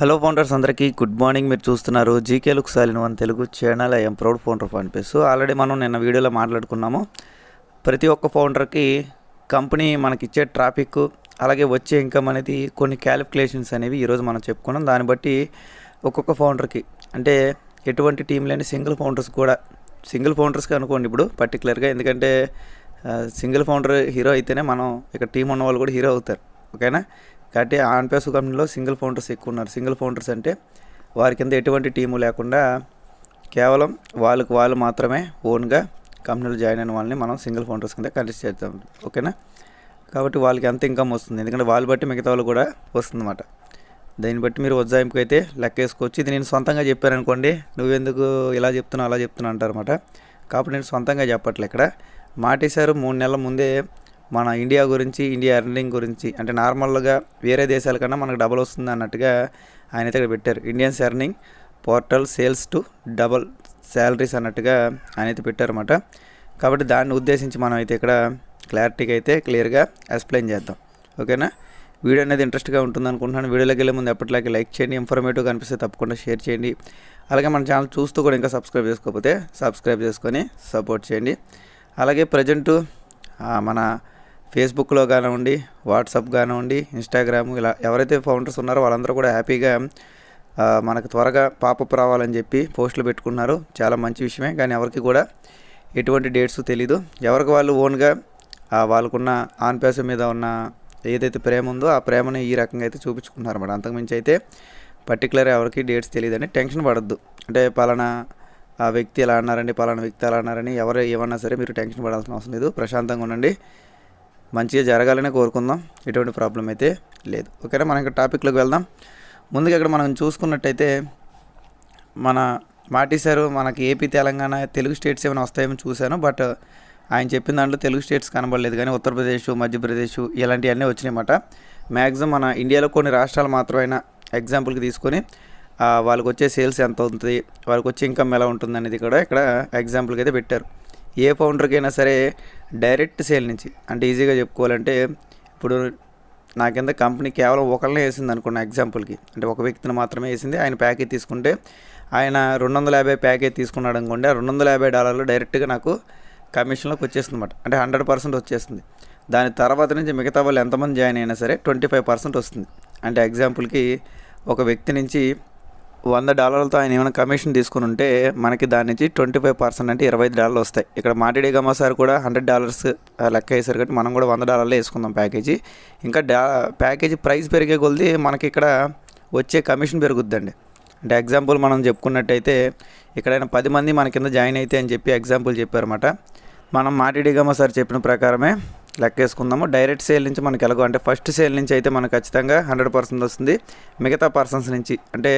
Hello founders అందరికీ good morning మీరు చూస్తున్నారు GK look సాలిన్ one Telugu channel I'm proud founder of అనిపిస్తూ already మనం నిన్న వీడియోలో మాట్లాడుకున్నాము. ప్రతి ఒక్క ఫౌండర్కి కంపెనీ మనకిచ్చే ట్రాఫిక్ అలాగే వచ్చే ఇన్కమ్ అనేది కొన్ని క్యాలిక్యులేషన్స్ అనేవి ఈరోజు మనం చెప్పుకున్నాం. దాన్ని బట్టి ఒక్కొక్క ఫౌండర్కి అంటే ఎటువంటి టీం లేని సింగిల్ ఫౌండర్స్ కూడా సింగిల్ ఫౌండర్స్కి అనుకోండి ఇప్పుడు పర్టికులర్గా ఎందుకంటే సింగిల్ ఫౌండర్ హీరో అయితేనే మనం ఇక్కడ టీం ఉన్న వాళ్ళు కూడా హీరో అవుతారు. ఓకేనా కాబట్టి ఆన్పేస్ కంపెనీలో సింగిల్ ఫౌండర్స్ ఎక్కువ ఉన్నారు సింగిల్ ఫౌండర్స్ అంటే వారి కింద ఎటువంటి టీము లేకుండా కేవలం వాళ్ళకు వాళ్ళు మాత్రమే ఓన్గా కంపెనీలు జాయిన్ అయిన వాళ్ళని మనం సింగిల్ ఫౌండర్స్ కింద కన్సిడర్ చేద్దాం. ఓకేనా? కాబట్టి వాళ్ళకి ఎంత ఇన్కమ్ వస్తుంది. ఎందుకంటే వాళ్ళు బట్టి మిగతా వాళ్ళు కూడా వస్తుందన్నమాట. దీన్ని బట్టి మీరు ఉజ్జాయింపుకి అయితే లెక్క వేసుకోవచ్చు ఇది నేను సొంతంగా చెప్పాను అనుకోండి నువ్వెందుకు ఇలా చెప్తున్నావు అలా చెప్తున్నావు అంటారన్నమాట. కాబట్టి నేను సొంతంగా చెప్పట్లే ఇక్కడ. మాటేశారు మూడు నెలల ముందే మన ఇండియా గురించి ఇండియా ఎర్నింగ్ గురించి అంటే నార్మల్గా వేరే దేశాల కన్నా మనకు డబల్ వస్తుంది అన్నట్టుగా ఆయన అయితే ఇక్కడ పెట్టారు. Indians earning portal sales to double salaries అన్నట్టుగా ఆయన అయితే పెట్టారన్నమాట. కాబట్టి దాన్ని ఉద్దేశించి మనం అయితే ఇక్కడ క్లారిటీగా అయితే క్లియర్గా ఎక్స్ప్లెయిన్ చేద్దాం. ఓకేనా? వీడియో అనేది ఇంట్రెస్ట్గా ఉంటుంది అనుకుంటున్నాను. వీడియోలోకి వెళ్ళే ముందు ఎప్పటిలాగే లైక్ చేయండి ఇన్ఫర్మేటివ్ కనిపిస్తే తప్పకుండా షేర్ చేయండి. అలాగే మన ఛానల్ చూస్తూ కూడా ఇంకా సబ్స్క్రైబ్ చేసుకోకపోతే సబ్స్క్రైబ్ చేసుకొని సపోర్ట్ చేయండి. అలాగే ప్రజెంటు మన ఫేస్బుక్లో కానివ్వండి వాట్సాప్ కానివ్వండి ఇన్స్టాగ్రామ్ ఇలా ఎవరైతే ఫౌండర్స్ ఉన్నారో వాళ్ళందరూ కూడా హ్యాపీగా మనకు త్వరగా పాపప్ రావాలని చెప్పి పోస్టులు పెట్టుకున్నారు. చాలా మంచి విషయమే. కానీ ఎవరికి కూడా ఎటువంటి డేట్స్ తెలీదు. ఎవరికి వాళ్ళు ఓన్గా వాళ్ళకున్న ఆన్పేస మీద ఉన్న ఏదైతే ప్రేమ ఉందో ఆ ప్రేమని ఈ రకంగా అయితే చూపించుకున్నారు. అన్నమాట అంతకుమించి అయితే పర్టికులర్ ఎవరికి డేట్స్ తెలియదని టెన్షన్ పడద్దు. అంటే పలానా ఆ వ్యక్తి ఎలా అన్నారండి పలానా వ్యక్తి ఎలా అన్నారని ఎవరు ఏమన్నా సరే మీరు టెన్షన్ పడాల్సిన అవసరం లేదు. ప్రశాంతంగా ఉండండి. మంచిగా జరగాలనే కోరుకుందాం. ఎటువంటి ప్రాబ్లం అయితే లేదు. ఓకేనా? మనం ఇంకా టాపిక్లోకి వెళ్దాం. ముందుగా ఇక్కడ మనం చూసుకున్నట్టయితే మన మాటిసారు మనకి ఏపీ తెలంగాణ తెలుగు స్టేట్స్ ఏమైనా వస్తాయేమో చూశాను. బట్ ఆయన చెప్పిన దాంట్లో తెలుగు స్టేట్స్ కనబడలేదు. కానీ ఉత్తరప్రదేశ్ మధ్యప్రదేశ్ ఇలాంటివన్నీ వచ్చినాయన్నమాట. మ్యాక్సిమం మన ఇండియాలో కొన్ని రాష్ట్రాలు మాత్రమైనా ఎగ్జాంపుల్కి తీసుకొని వాళ్ళకి వచ్చే సేల్స్ ఎంత అవుతుంది వాళ్ళకి వచ్చే ఇన్కమ్ ఎలా ఉంటుంది అనేది కూడా ఇక్కడ ఎగ్జాంపుల్కి అయితే పెట్టారు. ఏ ఫౌండర్కైనా సరే డైరెక్ట్ సేల్ నుంచి అంటే ఈజీగా చెప్పుకోవాలంటే ఇప్పుడు నా కింద కంపెనీ కేవలం ఒకళ్ళనే వేసింది అనుకున్న ఎగ్జాంపుల్కి. అంటే ఒక వ్యక్తిని మాత్రమే వేసింది ఆయన ప్యాకేజ్ తీసుకుంటే ఆయన రెండు వందల యాభై ప్యాకేజ్ తీసుకున్నాడు అనుకోండి ఆ రెండు వందల యాభై డాలర్లు డైరెక్ట్గా నాకు కమిషన్లోకి వచ్చేస్తుంది అనమాట అంటే హండ్రెడ్ పర్సెంట్ వచ్చేస్తుంది. దాని తర్వాత నుంచి మిగతా వాళ్ళు ఎంతమంది జాయిన్ అయినా సరే ట్వంటీ ఫైవ్ పర్సెంట్ వస్తుంది. అంటే ఎగ్జాంపుల్కి ఒక వ్యక్తి నుంచి వంద డాలర్లతో ఆయన ఏమైనా కమిషన్ తీసుకుని ఉంటే మనకి దాని నుంచి ట్వంటీ ఫైవ్ పర్సెంట్ అంటే ఇరవై ఐదు డాలర్లు వస్తాయి. ఇక్కడ మాటిడి గమ్మ సార్ కూడా హండ్రెడ్ డాలర్స్ లెక్క వేసారు కాబట్టి మనం కూడా వంద డాలర్లే వేసుకుందాం ప్యాకేజీ. ఇంకా డా ప్యాకేజీ ప్రైస్ పెరిగే కొలది మనకి ఇక్కడ వచ్చే కమిషన్ పెరుగుద్దండి. అంటే ఎగ్జాంపుల్ మనం చెప్పుకున్నట్టయితే ఎక్కడైనా పది మంది మన కింద జాయిన్ అయితే అని చెప్పి ఎగ్జాంపుల్ చెప్పారన్నమాట. మనం మాటిడిగమ్మ సార్ చెప్పిన ప్రకారమే లెక్కేసుకుందాము డైరెక్ట్ సేల్ నుంచి మనకి ఎలాగో అంటే ఫస్ట్ సేల్ నుంచి అయితే మనకు ఖచ్చితంగా హండ్రెడ్ పర్సెంట్ వస్తుంది. మిగతా పర్సన్స్ నుంచి అంటే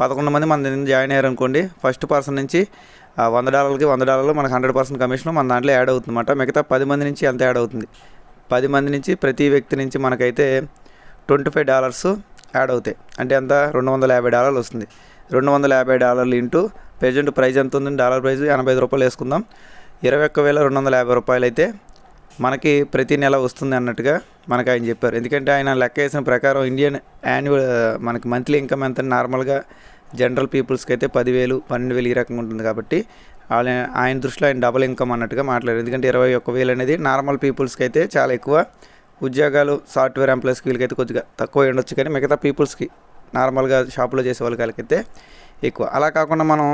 పదకొండు మంది మన జాయిన్ అయ్యారు అనుకోండి ఫస్ట్ పర్సన్ నుంచి ఆ వంద డాలర్లకి వంద డాలర్లు మనకు హండ్రెడ్ పర్సెంట్ కమిషన్ మన దాంట్లో యాడ్ అవుతుంది అనమాట మిగతా పది మంది నుంచి ఎంత యాడ్ అవుతుంది? పది మంది నుంచి ప్రతి వ్యక్తి నుంచి మనకైతే ట్వంటీ ఫైవ్ డాలర్స్ యాడ్ అవుతాయి. అంటే ఎంత? రెండు వందల యాభై డాలర్లు వస్తుంది. రెండు వందల యాభై డాలర్లు ఇంటూ ప్రజెంట్ ప్రైజ్ ఎంత ఉంది డాలర్ ప్రైస్ ఎనభై ఐదు రూపాయలు వేసుకుందాం. ఇరవై ఒక్క వేల రెండు వందల యాభై రూపాయలు అయితే మనకి ప్రతి నెల వస్తుంది అన్నట్టుగా మనకు ఆయన చెప్పారు. ఎందుకంటే ఆయన లెక్క వేసిన ప్రకారం ఇండియన్ యాన్యువల్ మనకి మంత్లీ ఇన్కమ్ ఎంత నార్మల్గా జనరల్ పీపుల్స్కి అయితే పదివేలు పన్నెండు వేలు ఈ రకంగా ఉంటుంది కాబట్టి ఆయన ఆయన దృష్టిలో ఆయన డబుల్ ఇన్కమ్ అన్నట్టుగా మాట్లాడారు. ఎందుకంటే ఇరవై ఒక్క వేలు అనేది నార్మల్ పీపుల్స్కి అయితే చాలా ఎక్కువ. ఉద్యోగాలు సాఫ్ట్వేర్ ఎంప్లాయీస్కి వీళ్ళకైతే కొద్దిగా తక్కువ ఉండొచ్చు కానీ మిగతా పీపుల్స్కి నార్మల్గా షాప్లో చేసే వాళ్ళకైతే ఎక్కువ. అలా కాకుండా మనం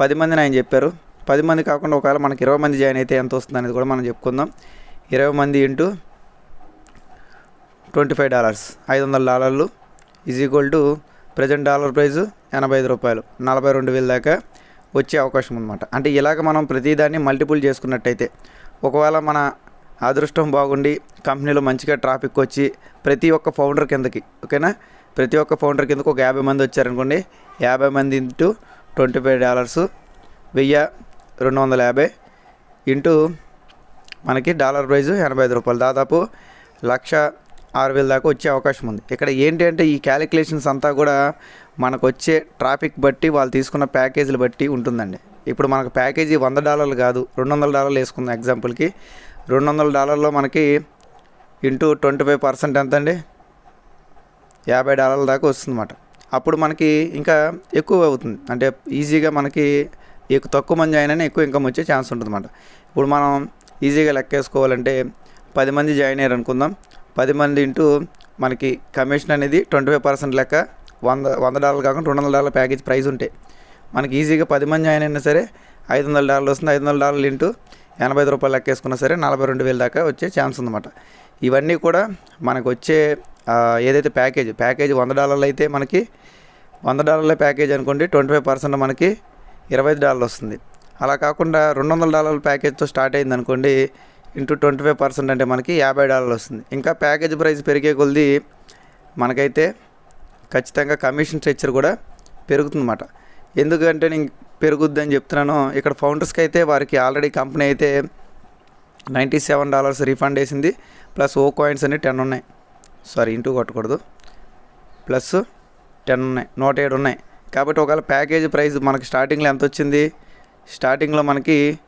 పది మందిని ఆయన చెప్పారు. పది మంది కాకుండా ఒకవేళ మనకి ఇరవై మంది జాయిన్ అయితే ఎంత వస్తుంది అనేది కూడా మనం చెప్పుకుందాం. ఇరవై మంది ఇంటూ ట్వంటీ ఫైవ్ డాలర్స్. ఐదు వందల డాలర్లు is equal to present dollar price ఎనభై ఐదు రూపాయలు. నలభై రెండు వేల దాకా వచ్చే అవకాశం ఉందన్నమాట అంటే ఇలాగ మనం ప్రతిదాన్ని మల్టిపుల్ చేసుకున్నట్టయితే ఒకవేళ మన అదృష్టం బాగుండి కంపెనీలో మంచిగా ట్రాఫిక్ వచ్చి ప్రతి ఒక్క ఫౌండర్ కిందకి ఓకేనా? ప్రతి ఒక్క ఫౌండర్ కిందకి ఒక యాభై మంది వచ్చారనుకోండి యాభై మంది ఇంటూ ట్వంటీ ఫైవ్ డాలర్స్ వెయ్యి రెండు వందల యాభై ఇంటూ మనకి డాలర్ ప్రైస్ ఎనభై ఐదు రూపాయలు. దాదాపు లక్ష ఆరు వేల దాకా వచ్చే అవకాశం ఉంది. ఇక్కడ ఏంటి అంటే ఈ క్యాలిక్యులేషన్స్ అంతా కూడా మనకు వచ్చే ట్రాఫిక్ బట్టి వాళ్ళు తీసుకున్న ప్యాకేజీలు బట్టి ఉంటుందండి. ఇప్పుడు మనకు ప్యాకేజీ వంద డాలర్లు కాదు రెండు వందల డాలర్లు వేసుకుందాం ఎగ్జాంపుల్కి. రెండు వందల డాలర్లో మనకి ఇంటూ ట్వంటీ ఫైవ్ పర్సెంట్ ఎంత అండి యాభై డాలర్ల దాకా వస్తుందన్నమాట. అప్పుడు మనకి ఇంకా ఎక్కువ అవుతుంది. అంటే ఈజీగా మనకి ఎక్కువ తక్కువ మంది అయినా ఎక్కువ ఇన్కమ్ వచ్చే ఛాన్స్ ఉంటుంది అన్నమాట ఇప్పుడు మనం ఈజీగా లెక్కేసుకోవాలంటే పది మంది జాయిన్ అయ్యారు అనుకుందాం. పది మంది ఇంటూ మనకి కమిషన్ అనేది ట్వంటీ ఫైవ్ పర్సెంట్ లెక్క వంద వంద డాలర్లు కాకుండా రెండు వందల డాలర్ ప్యాకేజ్ ప్రైస్ ఉంటాయి మనకి ఈజీగా పది మంది జాయిన్ అయినా సరే ఐదు వందల డాలర్లు వస్తుంది. ఐదు వందల డాలర్లు ఇంటూ ఎనభై ఐదు రూపాయలు లెక్కేసుకున్నా సరే నలభై రెండు వేల దాకా వచ్చే ఛాన్స్ ఉందన్నమాట. ఇవన్నీ కూడా మనకు వచ్చే ఏదైతే ప్యాకేజ్ ప్యాకేజ్ వంద డాలర్లు అయితే మనకి వంద డాలర్ల ప్యాకేజ్ అనుకోండి ట్వంటీ ఫైవ్ పర్సెంట్ మనకి ఇరవై ఐదు డాలర్లు వస్తుంది. అలా కాకుండా రెండు వందల డాలర్ల ప్యాకేజ్తో స్టార్ట్ అయింది అనుకోండి ఇంటూ ట్వంటీ ఫైవ్ పర్సెంట్ అంటే మనకి యాభై డాలర్లు వస్తుంది. ఇంకా ప్యాకేజ్ ప్రైస్ పెరిగే కొలది మనకైతే ఖచ్చితంగా కమిషన్ స్ట్రక్చర్ కూడా పెరుగుతుందన్నమాట. ఎందుకంటే నేను పెరుగుద్ది అని చెప్తున్నాను ఇక్కడ ఫౌండర్స్కి అయితే వారికి ఆల్రెడీ కంపెనీ అయితే నైంటీ సెవెన్ డాలర్స్ రీఫండ్ వేసింది ప్లస్ ఓ కాయిన్స్ అన్ని టెన్ ఉన్నాయి. సారీ ఇంటూ కొట్టకూడదు. ప్లస్ టెన్ ఉన్నాయి నూట ఏడు ఉన్నాయి. కాబట్టి ఒకవేళ ప్యాకేజ్ ప్రైస్ మనకి స్టార్టింగ్లో ఎంత వచ్చింది? స్టార్టింగ్లో మనకి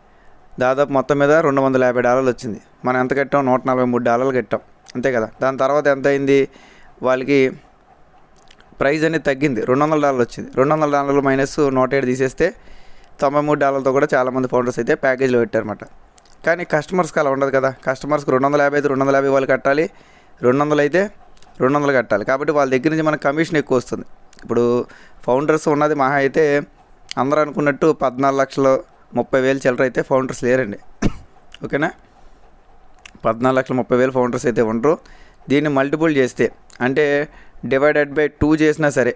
దాదాపు మొత్తం మీద రెండు వందల యాభై డాలర్లు వచ్చింది. మనం ఎంత కట్టాం? నూట నలభై మూడు డాలర్లు కట్టాం. అంతే కదా? దాని తర్వాత ఎంత అయింది? వాళ్ళకి ప్రైస్ అనేది తగ్గింది. రెండు వందల డాలర్లు వచ్చింది. రెండు వందల డాలర్లు మైనస్ నూట ఏడు తీసేస్తే తొంభై మూడు డాలర్లతో కూడా చాలామంది ఫౌండర్స్ అయితే ప్యాకేజ్లో పెట్టారన్నమాట. కానీ కస్టమర్స్కి అలా ఉండదు కదా? కస్టమర్స్కి రెండు వందల యాభై అయితే రెండు వందల యాభై వాళ్ళు కట్టాలి. రెండు వందలు అయితే రెండు వందలు కట్టాలి. కాబట్టి వాళ్ళ దగ్గర నుంచి మనకు కమిషన్ ఎక్కువ వస్తుంది. ఇప్పుడు ఫౌండర్స్ ఉన్నది మహా అయితే అందరూ అనుకున్నట్టు పద్నాలుగు లక్షలు ముప్పై వేలు చిల్లర అయితే ఫౌండర్స్ లేరండి. ఓకేనా? పద్నాలుగు లక్షల ముప్పై వేలు ఫౌండర్స్ అయితే ఉండరు. దీన్ని మల్టిపుల్ చేస్తే అంటే డివైడెడ్ బై టూ చేసినా సరే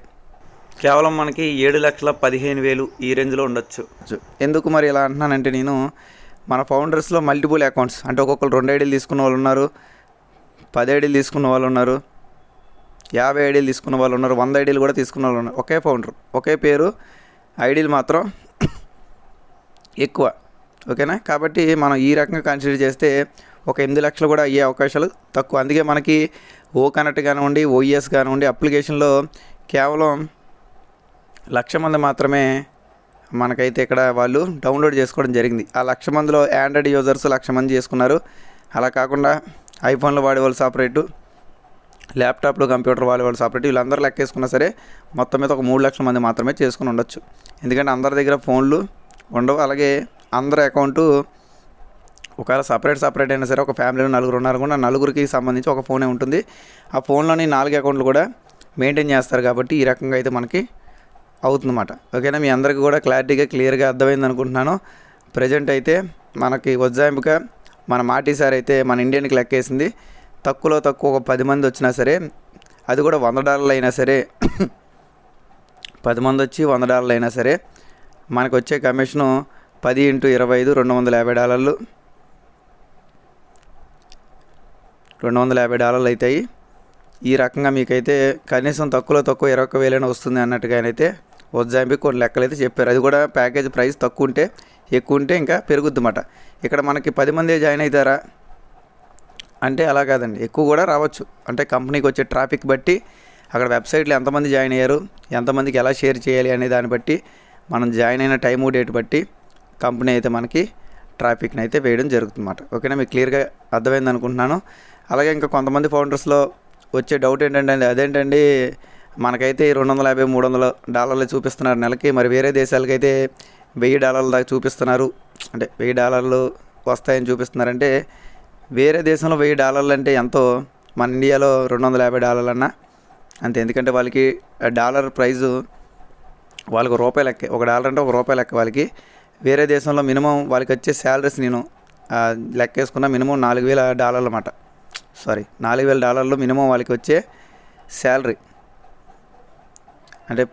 కేవలం మనకి ఏడు లక్షల పదిహేను వేలు ఈ రేంజ్లో ఉండొచ్చు. ఎందుకు మరి ఇలా అంటున్నానంటే నేను మన ఫౌండర్స్లో మల్టిపుల్ అకౌంట్స్ అంటే ఒక్కొక్కరు రెండు ఐడీలు తీసుకున్న వాళ్ళు ఉన్నారు పది ఐడీలు తీసుకున్న వాళ్ళు ఉన్నారు యాభై ఐడీలు తీసుకున్న వాళ్ళు ఉన్నారు వంద ఐడీలు కూడా తీసుకున్న వాళ్ళు ఉన్నారు. ఒకే ఫౌండర్ ఒకే పేరు ఐడీలు మాత్రం ఎక్కువ. ఓకేనా? కాబట్టి మనం ఈ రకంగా కన్సిడర్ చేస్తే ఒక ఎనిమిది లక్షలు కూడా అయ్యే అవకాశాలు తక్కువ. అందుకే మనకి ఓ కనెక్ట్ కానివ్వండి ఓఈఎస్ కానివ్వండి అప్లికేషన్లో కేవలం లక్ష మంది మాత్రమే మనకైతే ఇక్కడ వాళ్ళు డౌన్లోడ్ చేసుకోవడం జరిగింది. ఆ లక్ష మందిలో ఆండ్రాయిడ్ యూజర్స్ లక్ష మంది చేసుకున్నారు. అలా కాకుండా ఐఫోన్లో వాడేవాళ్ళు సపరేటు ల్యాప్టాప్లు కంప్యూటర్ వాడే వాళ్ళు సపరేట్ వీళ్ళందరూ లెక్కేసుకున్నా సరే మొత్తం మీద ఒక మూడు లక్షల మంది మాత్రమే చేసుకుని ఉండొచ్చు. ఎందుకంటే అందరి దగ్గర ఫోన్లు ఉండవు. అలాగే అందరి అకౌంటు ఒకవేళ సపరేట్ సపరేట్ అయినా సరే ఒక ఫ్యామిలీలో నలుగురు ఉన్నారు కూడా నలుగురికి సంబంధించి ఒక ఫోనే ఉంటుంది. ఆ ఫోన్లోని నాలుగు అకౌంట్లు కూడా మెయింటైన్ చేస్తారు కాబట్టి ఈ రకంగా అయితే మనకి అవుతుందన్నమాట. ఓకేనా? మీ అందరికీ కూడా క్లారిటీగా క్లియర్గా అర్థమైంది అనుకుంటున్నాను. ప్రజెంట్ అయితే మనకి ఉజ్జాయింపుగా మన మాటీ సార్ అయితే మన ఇండియన్కి లెక్కేసింది. తక్కువలో తక్కువ ఒక పది మంది వచ్చినా సరే అది కూడా వంద డాలర్లు అయినా సరే పది మంది వచ్చి వంద డాలర్లు అయినా సరే మనకు వచ్చే కమిషను పది ఇంటూ ఇరవై ఐదు రెండు వందల యాభై డాలర్లు. రెండు వందల యాభై డాలర్లు అవుతాయి ఈ రకంగా మీకైతే కనీసం తక్కువలో తక్కువ ఇరవై ఒక్క వేలైనా వస్తుంది అన్నట్టుగానైతే ఉజ్జాయింపు కొన్ని లెక్కలు అయితే చెప్పారు. అది కూడా ప్యాకేజ్ ప్రైస్ తక్కువ ఉంటే ఎక్కువ ఉంటే ఇంకా పెరుగుద్దన్నమాట ఇక్కడ మనకి పది మంది జాయిన్ అవుతారా? అంటే అలా కాదండి. ఎక్కువ కూడా రావచ్చు. అంటే కంపెనీకి వచ్చే ట్రాఫిక్ బట్టి అక్కడ వెబ్సైట్లో ఎంతమంది జాయిన్ అయ్యారు ఎంతమందికి ఎలా షేర్ చేయాలి అనే దాన్ని బట్టి మనం జాయిన్ అయిన టైము డేట్ బట్టి కంపెనీ అయితే మనకి ట్రాఫిక్ని అయితే వేయడం జరుగుతుందన్నమాట. ఓకేనా? మీకు క్లియర్గా అర్థమైంది అనుకుంటున్నాను. అలాగే ఇంకా కొంతమంది ఫౌండర్స్లో వచ్చే డౌట్ ఏంటంటే అదేంటండి? మనకైతే రెండు వందల యాభై మూడు వందల డాలర్లు చూపిస్తున్నారు నెలకి. మరి వేరే దేశాలకైతే వెయ్యి డాలర్ల దాకా చూపిస్తున్నారు. అంటే వెయ్యి డాలర్లు వస్తాయని చూపిస్తున్నారంటే వేరే దేశంలో వెయ్యి డాలర్లు అంటే ఎంతో? మన ఇండియాలో రెండు వందల యాభై డాలర్లు అన్నా అంతే. ఎందుకంటే వాళ్ళకి డాలర్ ప్రైజు వాళ్ళకు రూపాయి లెక్క. ఒక డాలర్ అంటే ఒక రూపాయి లెక్క వాళ్ళకి. వేరే దేశంలో మినిమం వాళ్ళకి వచ్చే శాలరీస్ నేను లెక్క వేసుకున్న మినిమం నాలుగు వేల డాలర్లు అన్నమాట సారీ నాలుగు వేల డాలర్లు మినిమం వాళ్ళకి వచ్చే శాలరీ అంటే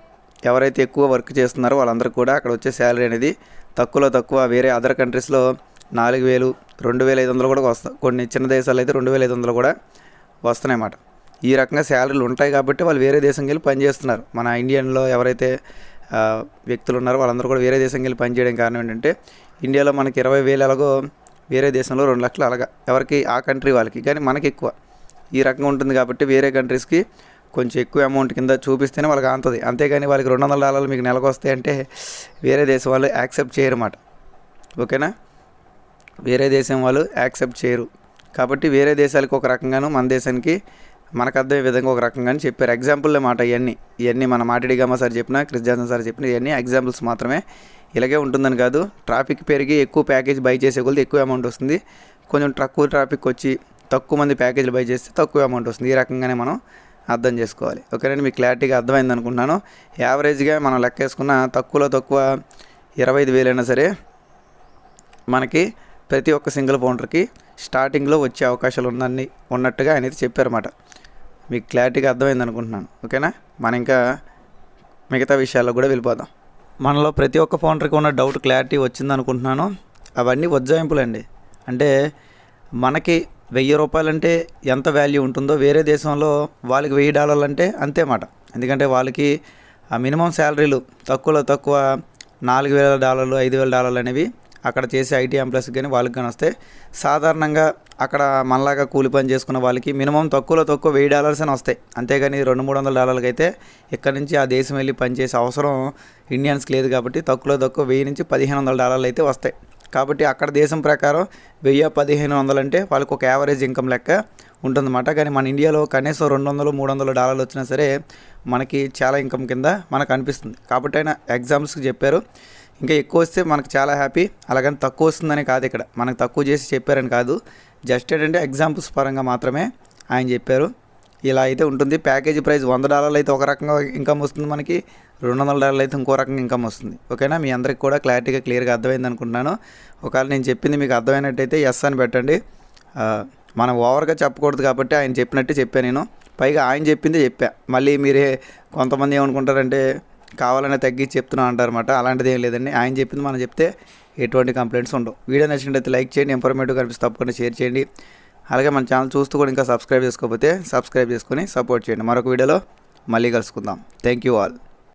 ఎవరైతే ఎక్కువ వర్క్ చేస్తున్నారో వాళ్ళందరికీ కూడా అక్కడ వచ్చే శాలరీ అనేది తక్కువలో తక్కువ వేరే అదర్ కంట్రీస్లో నాలుగు వేలు రెండు వేల ఐదు వందలు కూడా వస్తాయి కొన్ని చిన్న దేశాలు అయితే రెండు వేల ఐదు వందలు కూడా వస్తున్నాయి అన్నమాట ఈ రకంగా శాలరీలు ఉంటాయి కాబట్టి వాళ్ళు వేరే దేశంకి వెళ్ళి పనిచేస్తున్నారు మన ఇండియన్లో ఎవరైతే వ్యక్తులు ఉన్నారో వాళ్ళందరూ కూడా వేరే దేశంకి వెళ్ళి పనిచేయడం కారణం ఏంటంటే ఇండియాలో మనకి ఇరవై వేలు ఎలాగో వేరే దేశంలో రెండు లక్షలు అలాగా ఎవరికి ఆ కంట్రీ వాళ్ళకి కానీ మనకి ఎక్కువ. ఈ రకంగా ఉంటుంది కాబట్టి వేరే కంట్రీస్కి కొంచెం ఎక్కువ అమౌంట్ కింద చూపిస్తేనే వాళ్ళకి అంతది అంతేగాని వాళ్ళకి రెండు వందల డాలర్లు మీకు నెలకు వస్తాయంటే వేరే దేశం వాళ్ళు యాక్సెప్ట్ చేయరు అన్నమాట ఓకేనా? వేరే దేశం వాళ్ళు యాక్సెప్ట్ చేయరు. కాబట్టి వేరే దేశాలకు ఒక రకంగాను మన దేశానికి మనకు అర్థమయ్యే విధంగా ఒక రకంగానే చెప్పారు. ఎగ్జాంపుల్ మాట ఇవన్నీ ఇవన్నీ మన మాటిడిగామ సార్ చెప్పిన క్రిస్ జాన్సన్ సార్ చెప్పిన ఇవన్నీ ఎగ్జాంపుల్స్ మాత్రమే. ఇలాగే ఉంటుందని కాదు. ట్రాఫిక్ పెరిగి ఎక్కువ ప్యాకేజ్ బై చేసే కొద్ది ఎక్కువ అమౌంట్ వస్తుంది. కొంచెం తక్కువ ట్రాఫిక్ వచ్చి తక్కువ మంది ప్యాకేజీలు బై చేస్తే తక్కువ అమౌంట్ వస్తుంది. ఈ రకంగానే మనం అర్థం చేసుకోవాలి. ఓకేనండి మీకు క్లారిటీగా అర్థమైంది అనుకుంటున్నాను. యావరేజ్గా మనం లెక్క వేసుకున్న తక్కువలో తక్కువ ఇరవై ఐదు వేలైనా సరే మనకి ప్రతి ఒక్క సింగిల్ ఫౌండర్కి స్టార్టింగ్లో వచ్చే అవకాశాలు ఉందని ఉన్నట్టుగా ఆయన అయితే చెప్పారన్నమాట. మీకు క్లారిటీగా అర్థమైంది అనుకుంటున్నాను. ఓకేనా? మనం ఇంకా మిగతా విషయాల్లో కూడా వెళ్ళిపోదాం. మనలో ప్రతి ఒక్క ఫౌండర్కి ఉన్న డౌట్ క్లారిటీ వచ్చింది అనుకుంటున్నాను. అవన్నీ ఉజ్జాయింపులండి. అంటే మనకి వెయ్యి రూపాయలంటే ఎంత వాల్యూ ఉంటుందో వేరే దేశంలో వాళ్ళకి వెయ్యి డాలర్లు అంటే అంతే మాట. ఎందుకంటే వాళ్ళకి ఆ మినిమం శాలరీలు తక్కువలో తక్కువ నాలుగు వేల డాలర్లు ఐదు వేల డాలర్లు అనేవి అక్కడ చేసే ఐటీ ఎంప్లాయస్కి కానీ వాళ్ళకి కానీ వస్తే సాధారణంగా అక్కడ మనలాగా కూలి పని చేసుకున్న వాళ్ళకి మినిమం తక్కువలో తక్కువ వెయ్యి డాలర్స్ అని వస్తాయి. అంతేగాని రెండు మూడు వందల డాలర్లకి అయితే ఇక్కడ నుంచి ఆ దేశం వెళ్ళి పనిచేసే అవసరం ఇండియన్స్కి లేదు కాబట్టి తక్కువలో తక్కువ వెయ్యి నుంచి పదిహేను వందల డాలర్లు అయితే వస్తాయి. కాబట్టి అక్కడ దేశం ప్రకారం వెయ్యి పదిహేను వందలు అంటే వాళ్ళకి ఒక యావరేజ్ ఇన్కమ్ లెక్క ఉంటుందన్నమాట. కానీ మన ఇండియాలో కనీసం రెండు వందలు మూడు వందల డాలర్లు వచ్చినా సరే మనకి చాలా ఇన్కమ్ కింద మనకు అనిపిస్తుంది. కాబట్టి ఆయన ఎగ్జామ్స్కి చెప్పారు. ఇంకా ఎక్కువ వస్తే మనకు చాలా హ్యాపీ. అలాగని తక్కువ వస్తుందని కాదు ఇక్కడ. మనకు తక్కువ చేసి చెప్పారని కాదు. జస్ట్ ఏంటంటే ఎగ్జాంపుల్స్ పరంగా మాత్రమే ఆయన చెప్పారు. ఇలా అయితే ఉంటుంది. ప్యాకేజీ ప్రైస్ వంద డాలర్లు అయితే ఒక రకంగా ఇన్కమ్ వస్తుంది మనకి. రెండు వందల డాలర్లు అయితే ఇంకో రకంగా ఇన్కమ్ వస్తుంది. ఓకేనా? మీ అందరికి కూడా క్లారిటీగా క్లియర్గా అర్థమైంది అనుకుంటున్నాను. ఒకవేళ నేను చెప్పింది మీకు అర్థమైనట్టయితే ఎస్ అని పెట్టండి. మనం ఓవర్గా చెప్పకూడదు కాబట్టి ఆయన చెప్పినట్టే చెప్పాను నేను. పైగా ఆయన చెప్పిందే చెప్పా. మళ్ళీ మీరే కొంతమంది ఏమనుకుంటారంటే కావాలనే తగ్గించి చెప్తున్నా అంటారన్నమాట. అలాంటిది ఏం లేదండి. ఆయన చెప్పింది మనం చెప్తే ఎటువంటి కంప్లైంట్స్ ఉండవు. వీడియో నచ్చినట్లయితే లైక్ చేయండి ఇన్ఫర్మేటివ్ కనిపిస్తే తప్పకుండా షేర్ చేయండి. అలాగే మన ఛానల్ చూస్తూ కూడా ఇంకా సబ్స్క్రైబ్ చేసుకోకపోతే సబ్స్క్రైబ్ చేసుకొని సపోర్ట్ చేయండి. మరొక వీడియోలో మళ్ళీ కలుసుకుందాం. Thank you all